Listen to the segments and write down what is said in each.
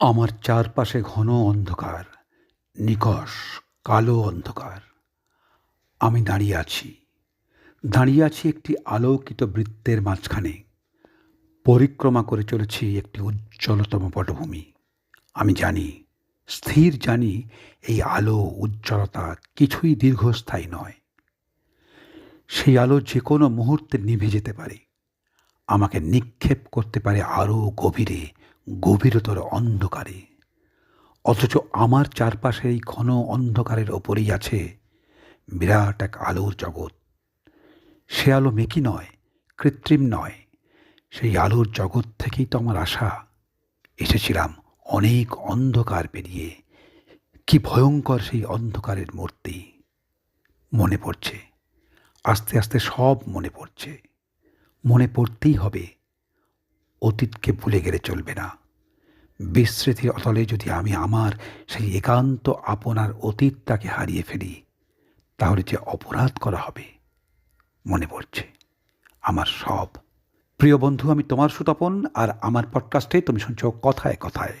আমার চারপাশে ঘন অন্ধকার নিকষ কালো অন্ধকার। আমি দাঁড়িয়ে আছি। দাঁড়িয়ে আছি একটি আলোকিত বৃত্তের মাঝখানে। পরিক্রমা করে চলেছি একটি উজ্জ্বলতম পটভূমি। আমি জানি, স্থির জানি, এই আলো, উজ্জ্বলতা কিছুই দীর্ঘস্থায়ী নয়। সেই আলো যে কোনো মুহূর্তে নিভে যেতে পারে। আমাকে নিক্ষেপ করতে পারে আরও গভীরে গভীরতর অন্ধকারে। অথচ আমার চারপাশের এই ঘন অন্ধকারের ওপরেই আছে বিরাট এক আলোর জগৎ। সে আলো মেকি নয়, কৃত্রিম নয়, সেই আলোর জগৎ থেকেই তো আমার আশা। এসেছিলাম অনেক অন্ধকার পেরিয়ে। কি ভয়ঙ্কর সেই অন্ধকারের মূর্তি। মনে পড়ছে, আস্তে আস্তে সব মনে পড়ছে। মনে পড়তেই হবে, অতীতকে ভুলে গেলে চলবে না। বিস্মৃতির অতলে যদি আমি আমার সেই একান্ত আপনার অতীতটাকে হারিয়ে ফেলি, তাহলে যে অপরাধ করা হবে, মনে পড়ছে। আমার সব। প্রিয় বন্ধু, আমি তোমার সুতপন আর আমার পডকাস্টে তুমি শুনছ কথায় কথায়।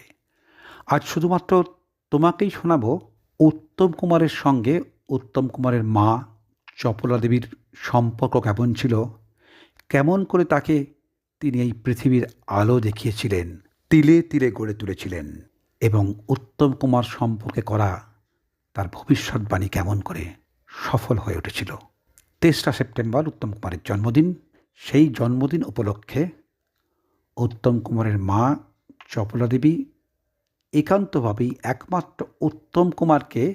আজ শুধুমাত্র তোমাকেই শোনাবো উত্তম কুমারের সঙ্গে উত্তম কুমারের মা চপলা দেবীর সম্পর্ক কেমন ছিল, কেমন করে তাকে তিনি এই পৃথিবীর আলো দেখিয়েছিলেন তিলে তিলে গড়ে তুলেছিলেন এবং উত্তম কুমার সম্পর্কে করা তার ভবিষ্যৎবাণী কেমন করে সফল হয়ে উঠেছিল। তেসরা সেপ্টেম্বর, উত্তম কুমারের জন্মদিন। সেই জন্মদিন উপলক্ষে উত্তম কুমারের মা চপলা দেবী একান্তভাবেই একমাত্র উত্তম কুমারকে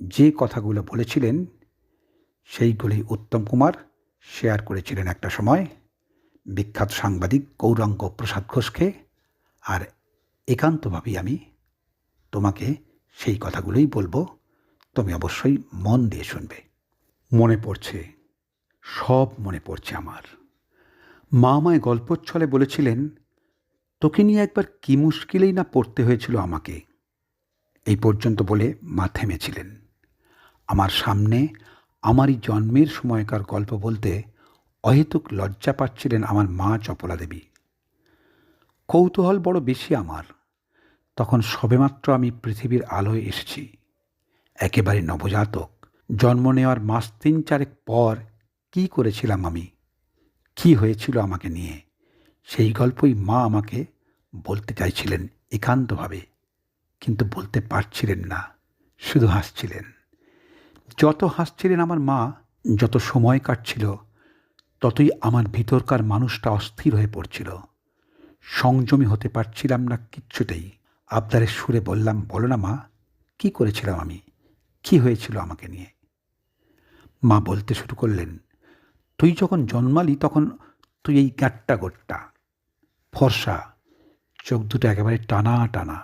যে কথাগুলো বলেছিলেন, সেইগুলি উত্তম কুমার শেয়ার করেছিলেন একটা সময়। বিখ্যাত সাংবাদিক গৌরাঙ্গ প্রসাদ ঘোষকে আর একান্তভাবেই আমি তোমাকে সেই কথাগুলোই বলব। তুমি অবশ্যই মন দিয়ে শুনবে। মনে পড়ছে, সব মনে পড়ছে আমার। মা আমায় গল্পচ্ছলে বলেছিলেন, তোকে নিয়ে একবার কি মুশকিলেই না পড়তে হয়েছিল আমাকে? এই পর্যন্ত বলে মা থেমেছিলেন। আমার সামনে আমারই জন্মের সময়কার গল্প বলতে অহেতুক লজ্জা পাচ্ছিলেন আমার মা চপলা দেবী কৌতূহল বড় বেশি আমার। তখন সবেমাত্র আমি পৃথিবীর আলোয় এসেছি। একেবারে নবজাতক। জন্ম নেওয়ার মাস তিন চারেক পর কি করেছিলাম আমি? কি হয়েছিল আমাকে নিয়ে? সেই গল্পই মা আমাকে বলতে চাইছিলেন একান্তভাবে। কিন্তু বলতে পারছিলেন না, শুধু হাসছিলেন। যত হাসছিলেন আমার মা, যত সময় কাটছিল, ততই আমার ভিতরকার মানুষটা অস্থির হয়ে পড়ছিল। সংযমী হতে পারছিলাম না কিচ্ছুতেই। আবদারের সুরে বললাম, বলো না মা, কি করেছিলাম আমি? কি হয়েছিল আমাকে নিয়ে? মা বলতে শুরু করলেন, তুই যখন জন্মালি তখন তুই এই গাট্টা গোট্টা। ফর্সা, চোখ দুটো একেবারে টানা টানা।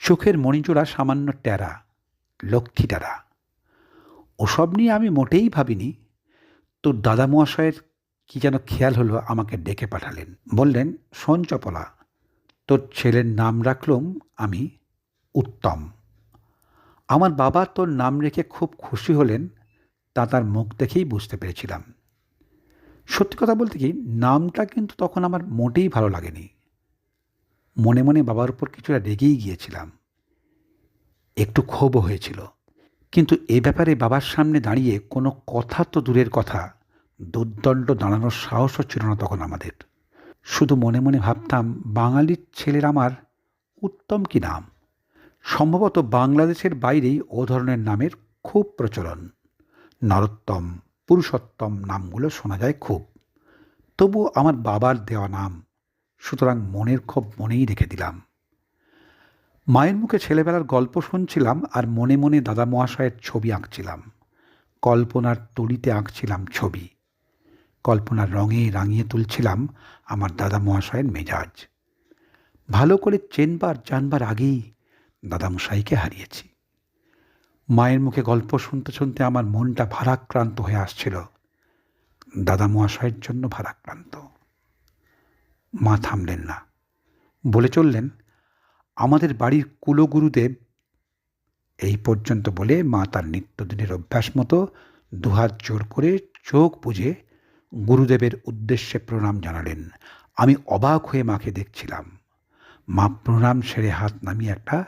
চোখের মণিজোড়া সামান্য টেরা লক্ষ্মী টেরা ওসব নিয়ে আমি মোটেই ভাবিনি। তোর দাদা মহাশয়ের কি যেন খেয়াল হলো আমাকে ডেকে পাঠালেন। বললেন, শোন চপলা, তোর ছেলের নাম রাখলুম আমি উত্তম। আমার বাবা তোর নাম রেখে খুব খুশি হলেন, তা তার মুখ দেখেই বুঝতে পেরেছিলাম। সত্যি কথা বলতে কি, নামটা কিন্তু তখন আমার মোটেই ভালো লাগেনি। মনে মনে বাবার উপর কিছুটা রেগেই গিয়েছিলাম। একটু ক্ষোভও হয়েছিল। কিন্তু এ ব্যাপারে বাবার সামনে দাঁড়িয়ে কোনো কথা তো দূরের কথা। দুর্দণ্ড দাঁড়ানোর সাহসও ছিল না তখন আমাদের। শুধু মনে মনে ভাবতাম, বাঙালির ছেলের আমার উত্তম কি নাম? সম্ভবত বাংলাদেশের বাইরেই ও ধরনের নামের খুব প্রচলন। নরোত্তম, পুরুষোত্তম নামগুলো শোনা যায় খুব। তবু আমার বাবার দেওয়া নাম সুতরাং মনের ক্ষোভ মনেই রেখে দিলাম। মায়ের মুখে ছেলেবেলার গল্প শুনছিলাম আর মনে মনে দাদা মহাশয়ের ছবি আঁকছিলাম। কল্পনার তলিতে আঁকছিলাম ছবি। কল্পনার রঙে রাঙিয়ে তুলছিলাম আমার দাদা মহাশয়ের মেজাজ। ভালো করে চেনবার, জানবার আগেই দাদামশাইকে হারিয়েছি। মায়ের মুখে গল্প শুনতে শুনতে আমার মনটা ভারাক্রান্ত হয়ে আসছিল। দাদা মহাশয়ের জন্য ভারাক্রান্ত। মা থামলেন না। বলে চললেন, আমাদের বাড়ির কুলগুরুদেব এই পর্যন্ত বলে মা তার নিত্যদিনের অভ্যাস মতো দুহাত জোর করে চোখ বুঝে গুরুদেবের উদ্দেশ্যে প্রণাম জানালেন। আমি অবাক হয়ে মাকে দেখছিলাম। মা প্রণাম সেরে হাত নামিয়ে একটা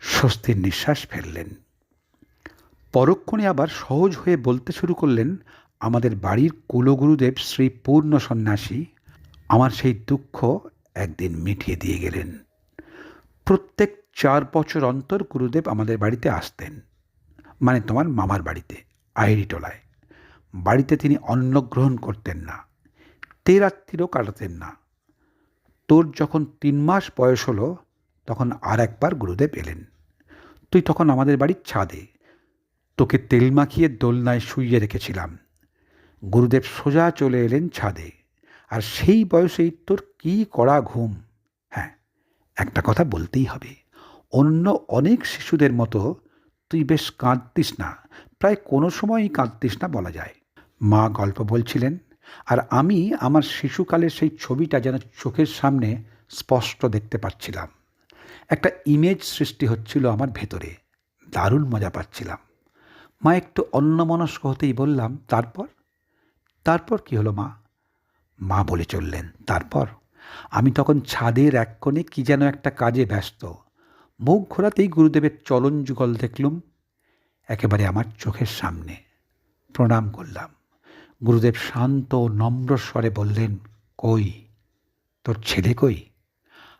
স্বস্তির নিঃশ্বাস ফেললেন। পরক্ষণে আবার সহজ হয়ে বলতে শুরু করলেন, আমাদের বাড়ির কুলগুরুদেব শ্রী পূর্ণ সন্ন্যাসী আমার সেই দুঃখ একদিন মিটিয়ে দিয়ে গেলেন। প্রত্যেক চার বছর অন্তর গুরুদেব আমাদের বাড়িতে আসতেন। মানে তোমার মামার বাড়িতে, আইরিটোলায়। বাড়িতে তিনি অন্ন গ্রহণ করতেন না, তেরাত্রিরও কাটাতেন না। তোর যখন তিন মাস বয়স হলো, তখন আর একবার গুরুদেব এলেন। তুই তখন আমাদের বাড়ির ছাদে। তোকে তেল মাখিয়ে দোলনায় শুইয়ে রেখেছিলাম। গুরুদেব সোজা চলে এলেন ছাদে। আর সেই বয়সেই তোর কি কড়া ঘুম? হ্যাঁ একটা কথা বলতেই হবে। অন্য অনেক শিশুদের মতো তুই বেশ কাঁদতিস না। প্রায় কোনো সময়ই কাঁদতিস না বলা যায়। মা গল্প বলছিলেন, আর আমি আমার শিশুকালের সেই ছবিটা যেন চোখের সামনে স্পষ্ট দেখতে পাচ্ছিলাম। একটা ইমেজ সৃষ্টি হচ্ছিল আমার ভেতরে, দারুণ মজা পাচ্ছিলাম। মা একটু অন্যমনস্ক হতেই বললাম, তারপর? তারপর কি হলো মা? মা বলে চললেন, তারপর? আমি তখন ছাদের এক কোণে কী যেন একটা কাজে ব্যস্ত। মুখ ঘোরাতেই গুরুদেবের চলন যুগল দেখলুম, একেবারে আমার চোখের সামনে। প্রণাম করলাম। গুরুদেব শান্ত নম্র স্বরে বললেন, কই? তোর ছেলে কই?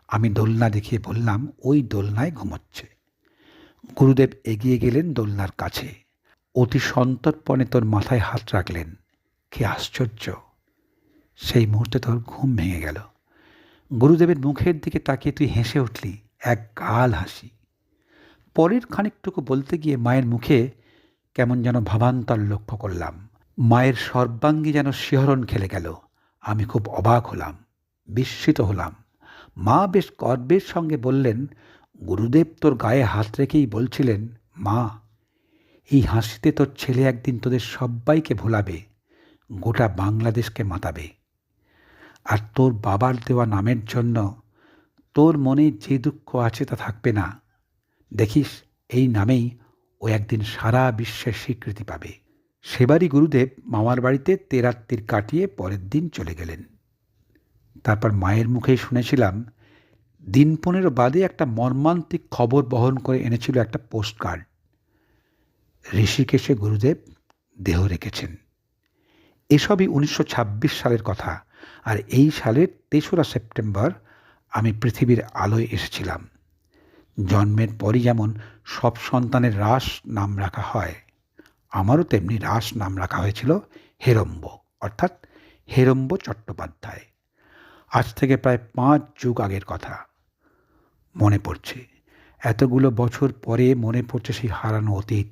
আমি দোলনা দেখিয়ে বললাম, ওই দোলনায় ঘুমোচ্ছে। গুরুদেব এগিয়ে গেলেন দোলনার কাছে। অতি সন্তর্পণে তোর মাথায় হাত রাখলেন। কি আশ্চর্য! সেই মুহূর্তে তোর ঘুম ভেঙে গেল। গুরুদেবের মুখের দিকে তাকিয়ে তুই হেসে উঠলি, এক গাল হাসি। পরের খানিকটুকু বলতে গিয়ে মায়ের মুখে কেমন যেন ভাবান্তর লক্ষ্য করলাম। মায়ের সর্বাঙ্গী যেন শিহরণ খেলে গেল। আমি খুব অবাক হলাম, বিস্মিত হলাম। মা বেশ গর্বের সঙ্গে বললেন, গুরুদেব তোর গায়ে হাত রেখেই বলছিলেন, মা, এই হাসিতে তোর ছেলে একদিন তোদের সব্বাইকে ভোলাবে, গোটা বাংলাদেশকে মাতাবে। আর তোর বাবার দেওয়া নামের জন্য তোর মনে যে দুঃখ আছে তা থাকবে না। দেখিস, এই নামেই ও একদিন সারা বিশ্বের স্বীকৃতি পাবে। সেবারই গুরুদেব মামার বাড়িতে তেরাত্তির কাটিয়ে পরের দিন চলে গেলেন। তারপর মায়ের মুখেই শুনেছিলাম, দিন পনেরো বাদে একটা মর্মান্তিক খবর বহন করে এনেছিল একটা পোস্ট কার্ড ঋষিকেশে গুরুদেব দেহ রেখেছেন। এসবই উনিশশো ছাব্বিশ সালের কথা, আর এই সালের তেসরা সেপ্টেম্বর আমি পৃথিবীর আলোয় এসেছিলাম। জন্মের পরই যেমন সব সন্তানের রাস নাম রাখা হয় আমারও তেমনি রাস নাম রাখা হয়েছিল হেরম্ব, অর্থাৎ হেরম্ব চট্টোপাধ্যায়। আজ থেকে প্রায় পাঁচ যুগ আগের কথা। মনে পড়ছে, এতগুলো বছর পরে মনে পড়ছে সেই হারানো অতীত।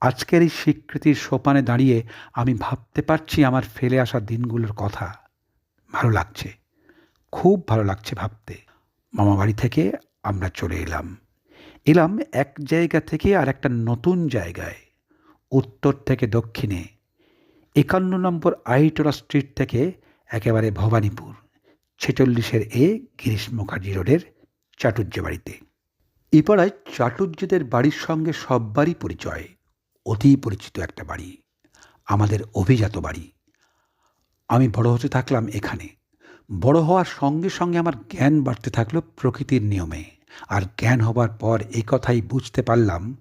আজকের এই স্বীকৃতির সোপানে দাঁড়িয়ে আমি ভাবতে পারছি আমার ফেলে আসা দিনগুলোর কথা। ভালো লাগছে, খুব ভালো লাগছে ভাবতে। মামা বাড়ি থেকে আমরা চলে এলাম। এলাম এক জায়গা থেকে আর একটা নতুন জায়গায়। উত্তর থেকে দক্ষিণে, একান্ন নম্বর আইটোলা স্ট্রিট থেকে একেবারে ভবানীপুর, ছেচল্লিশের এ গিরিশ মুখার্জি রোডের চাটুর্য বাড়িতে এ পাড়ায় চাটুর্যদের বাড়ির সঙ্গে সববারই পরিচয় অতি পরিচিত একটা বাড়ি, আমাদের অভিজাত বাড়ি। আমি বড় হতে থাকলাম এখানে, বড় হওয়ার সঙ্গে সঙ্গে আমার জ্ঞান বাড়তে থাকল প্রকৃতির নিয়মে। আর জ্ঞান হবার পর এই কথাই বুঝতে পারলাম,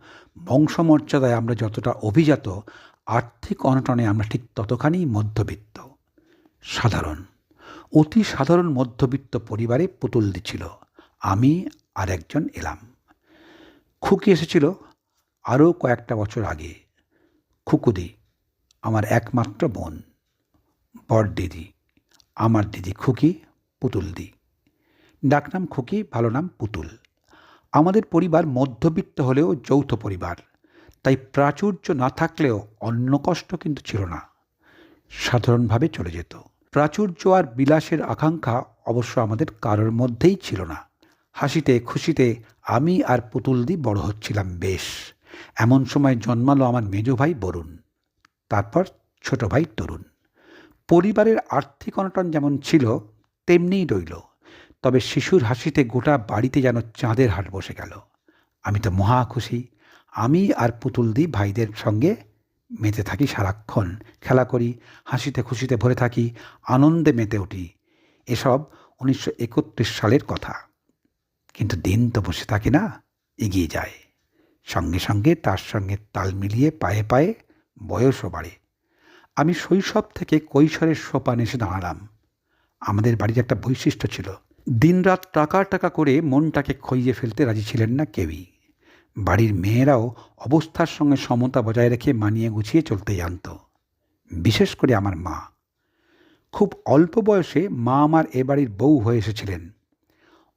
বংশমর্যাদায় আমরা যতটা অভিজাত, আর্থিক অনটনে আমরা ঠিক ততখানি মধ্যবিত্ত। সাধারণ। অতি সাধারণ মধ্যবিত্ত পরিবারে পুতুল দিছিল। আমি আর একজন এলাম। খুকি এসেছিল আরও কয়েকটা বছর আগে। খুকুদি, আমার একমাত্র বোন। বড় দিদি, আমার দিদি খুকি, পুতুল দি। ডাকনাম খুকি, ভালো নাম পুতুল। আমাদের পরিবার মধ্যবিত্ত হলেও যৌথ পরিবার। তাই প্রাচুর্য না থাকলেও অন্য কষ্ট কিন্তু ছিল না। সাধারণভাবে চলে যেত। প্রাচুর্য আর বিলাসের আকাঙ্ক্ষা অবশ্য আমাদের কারোর মধ্যেই ছিল না। হাসিতে, খুশিতে আমি আর পুতুল দি বড় হচ্ছিলাম বেশ। এমন সময় জন্মালো আমার মেজ ভাই বরুণ, তারপর ছোট ভাই তরুণ। পরিবারের আর্থিক অনটন যেমন ছিল, তেমনিই রইল। তবে শিশুর হাসিতে গোটা বাড়িতে যেন চাঁদের হাট বসে গেল। আমি তো মহা খুশি। আমি আর পুতুল দি ভাইদের সঙ্গে মেতে থাকি সারাক্ষণ। খেলা করি, হাসিতে খুশিতে ভরে থাকি, আনন্দে মেতে উঠি। এসব উনিশশো একত্রিশ সালের কথা। কিন্তু দিন তো বসে থাকে না, এগিয়ে যায়। সঙ্গে সঙ্গে তার সঙ্গে তাল মিলিয়ে পায়ে পায়ে বয়সও বাড়ে। আমি শৈশব থেকে কৈশোরের সোপান এসে দাঁড়ালাম। আমাদের বাড়ির একটা বৈশিষ্ট্য ছিল। দিনরাত টাকা টাকা করে মনটাকে খইয়ে ফেলতে রাজি ছিলেন না কেউই। বাড়ির মেয়েরাও অবস্থার সঙ্গে সমতা বজায় রেখে মানিয়ে গুছিয়ে চলতে জানত, বিশেষ করে আমার মা। খুব অল্প বয়সে মা আমার এ বাড়ির বউ হয়ে এসেছিলেন।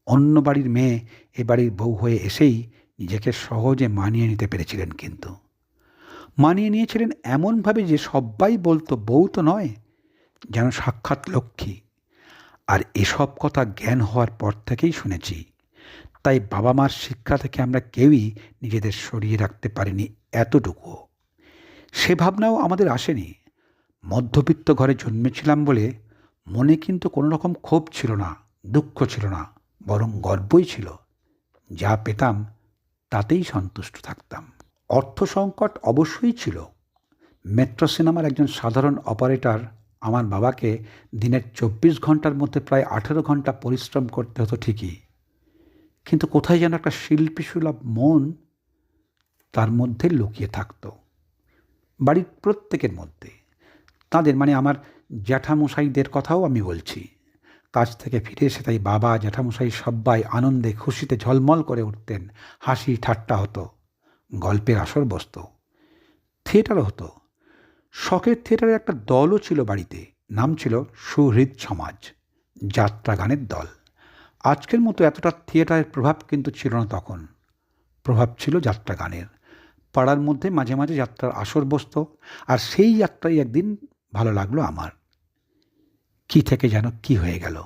অন্য বাড়ির মেয়ে এ বাড়ির বউ হয়ে এসেই নিজেকে সহজে মানিয়ে নিতে পেরেছিলেন কিন্তু। মানিয়ে নিয়েছিলেন এমনভাবে যে সবাই বলতো, বউ তো নয়, যেন সাক্ষাৎ লক্ষ্মী। আর এসব কথা জ্ঞান হওয়ার পর থেকেই শুনেছি। তাই বাবা মার শিক্ষা থেকে আমরা কেউই নিজেদের সরিয়ে রাখতে পারিনি এতটুকু। সে ভাবনাও আমাদের আসেনি। মধ্যবিত্ত ঘরে জন্মেছিলাম বলে মনে কিন্তু কোনো রকম ক্ষোভ ছিল না, দুঃখ ছিল না, বরং গর্বই ছিল। যা পেতাম, তাতেই সন্তুষ্ট থাকতাম। অর্থ সংকট অবশ্যই ছিল। মেট্রো সিনেমার একজন সাধারণ অপারেটর আমার বাবাকে দিনের চব্বিশ ঘণ্টার মধ্যে প্রায় আঠেরো ঘণ্টা পরিশ্রম করতে হতো ঠিকই। কিন্তু কোথায় যেন একটা শিল্পী সুলভ মন তার মধ্যে লুকিয়ে থাকতো। বাড়ির প্রত্যেকের মধ্যে। তাদের মানে আমার জ্যাঠামশাইদের কথাও আমি বলছি। কাজ থেকে ফিরে এসে তাই বাবা, জ্যাঠামশাই সবাই আনন্দে খুশিতে ঝলমল করে উঠতেন। হাসি ঠাট্টা হতো। গল্পের আসর বসত। থিয়েটারও হতো। শখের থিয়েটারের একটা দলও ছিল বাড়িতে। নাম ছিল সুহৃদ সমাজ, যাত্রা গানের দল। আজকের মতো এতটা থিয়েটারের প্রভাব কিন্তু ছিল না তখন। প্রভাব ছিল যাত্রা গানের। পাড়ার মধ্যে মাঝে মাঝে যাত্রার আসর বসত, আর সেই যাত্রাই একদিন ভালো লাগল আমার। কি থেকে যেন কি হয়ে গেল।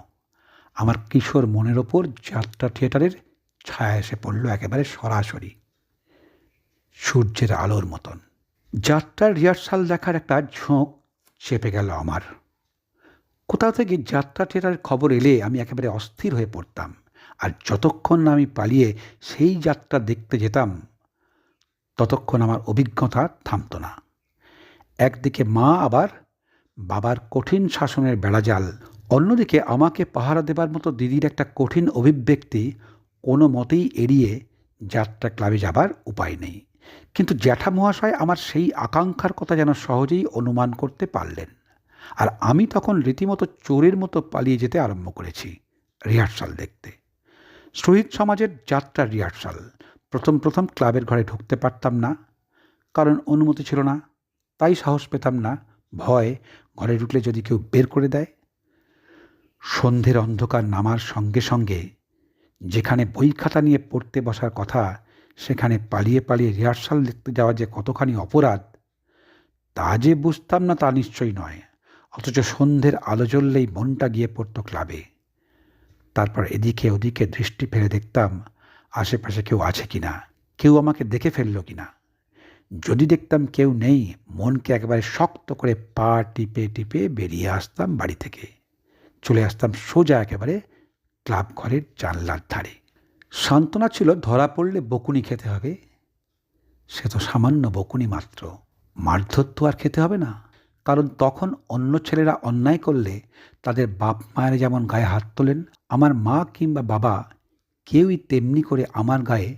আমার কিশোর মনের ওপর যাত্রা থিয়েটারের ছায়া এসে পড়ল একেবারে সরাসরি। সূর্যের আলোর মতন। যাত্রার রিহার্সাল দেখার একটা ঝোঁক চেপে গেল আমার। কোথাও থেকে যাত্রা থিয়েটারের খবর এলে আমি একেবারে অস্থির হয়ে পড়তাম আর যতক্ষণ না আমি পালিয়ে সেই যাত্রা দেখতে যেতাম, ততক্ষণ আমার অভিজ্ঞতা থামত না। একদিকে মা আবার বাবার কঠিন শাসনের বেড়াজাল, অন্যদিকে আমাকে পাহারা দেবার মতো দিদির একটা কঠিন অভিব্যক্তি কোনো মতেই এড়িয়ে যাত্রা ক্লাবে যাবার উপায় নেই। কিন্তু জ্যাঠা মহাশয় আমার সেই আকাঙ্ক্ষার কথা যেন সহজেই অনুমান করতে পারলেন। আর আমি তখন রীতিমতো চোরের মতো পালিয়ে যেতে আরম্ভ করেছি, রিহার্সাল দেখতে। শহীদ সমাজের যাত্রা রিহার্সাল। প্রথম প্রথম ক্লাবের ঘরে ঢুকতে পারতাম না, কারণ অনুমতি ছিল না, তাই সাহস পেতাম না, ভয়, ঘরে ঢুকলে যদি কেউ বের করে দেয়। সন্ধ্যের অন্ধকার নামার সঙ্গে সঙ্গে যেখানে বই খাতা নিয়ে পড়তে বসার কথা সেখানে পালিয়ে পালিয়ে রিহার্সাল দেখতে যাওয়া যে কতখানি অপরাধ, তা যে বুঝতাম না তা নিশ্চয়ই নয়। অথচ সন্ধ্যের আলো জ্বললেই মনটা গিয়ে পড়তো ক্লাবে। তারপর এদিকে ওদিকে দৃষ্টি ফেলে দেখতাম, আশেপাশে কেউ আছে কি না কেউ আমাকে দেখে ফেলল কি না যদি দেখতাম কেউ নেই, মনকে একেবারে শক্ত করে পা টিপে টিপে বেরিয়ে আসতাম বাড়ি থেকে। চলে আসতাম সোজা একেবারে ক্লাব ঘরের জানলার ধারে। সান্ত্বনা ছিল, ধরা পড়লে বকুনি খেতে হবে। সে তো সামান্য বকুনি মাত্র। মারধর তো আর খেতে হবে না। কারণ তখন অন্য ছেলেরা অন্যায় করলে তাদের বাপ মায়ের যেমন গায়ে হাত তোলেন, আমার মা কিংবা বাবা কেউই তেমনি করে আমার গায়ে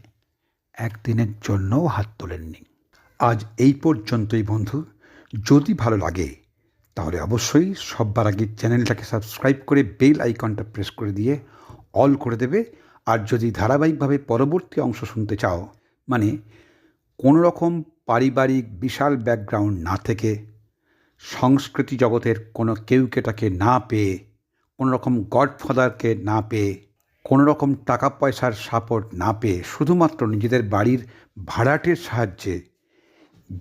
একদিনের জন্যও হাত তোলেননি। আজ এই পর্যন্তই বন্ধু। যদি ভালো লাগে, তাহলে অবশ্যই সববার আগে চ্যানেলটাকে সাবস্ক্রাইব করে বেল আইকনটা প্রেস করে দিয়ে অল করে দেবে। আর যদি ধারাবাহিকভাবে পরবর্তী অংশ শুনতে চাও মানে কোনো রকম পারিবারিক বিশাল ব্যাকগ্রাউন্ড না থেকে সংস্কৃতি জগতের কোনো কেউকেটাকে না পেয়ে কোনো রকম গডফাদারকে না পেয়ে কোনো রকম টাকা পয়সার সাপোর্ট না পেয়ে শুধুমাত্র নিজেদের বাড়ির ভাড়াটের সাহায্যে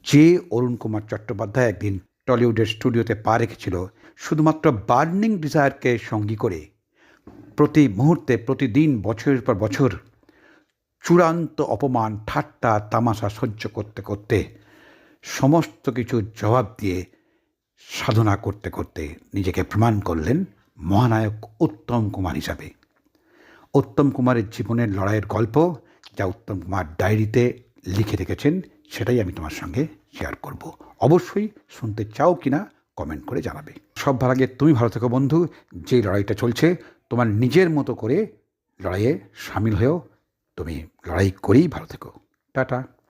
যে অরুণ কুমার চট্টোপাধ্যায় একদিন টলিউডের স্টুডিওতে পা রেখেছিল, শুধুমাত্র বার্নিং ডিজায়ারকে সঙ্গী করে প্রতি মুহূর্তে, প্রতিদিন, বছরের পর বছর চূড়ান্ত অপমান, ঠাট্টা, তামাশা সহ্য করতে করতে, সমস্ত কিছু জবাব দিয়ে সাধনা করতে করতে নিজেকে প্রমাণ করলেন মহানায়ক উত্তম কুমার হিসাবে। উত্তম কুমারের জীবনের লড়াইয়ের গল্প যা উত্তম কুমার ডায়েরিতে লিখে রেখেছেন, সেটাই আমি তোমার সঙ্গে শেয়ার করব। অবশ্যই শুনতে চাও কিনা কমেন্ট করে জানাবে। সব ভালো আগে তুমি ভালো থেকো বন্ধু যে লড়াইটা চলছে তোমার নিজের মতো করে লড়াইয়ে সামিল হয়েও তুমি লড়াই করেই ভালো থেকো। টাটা।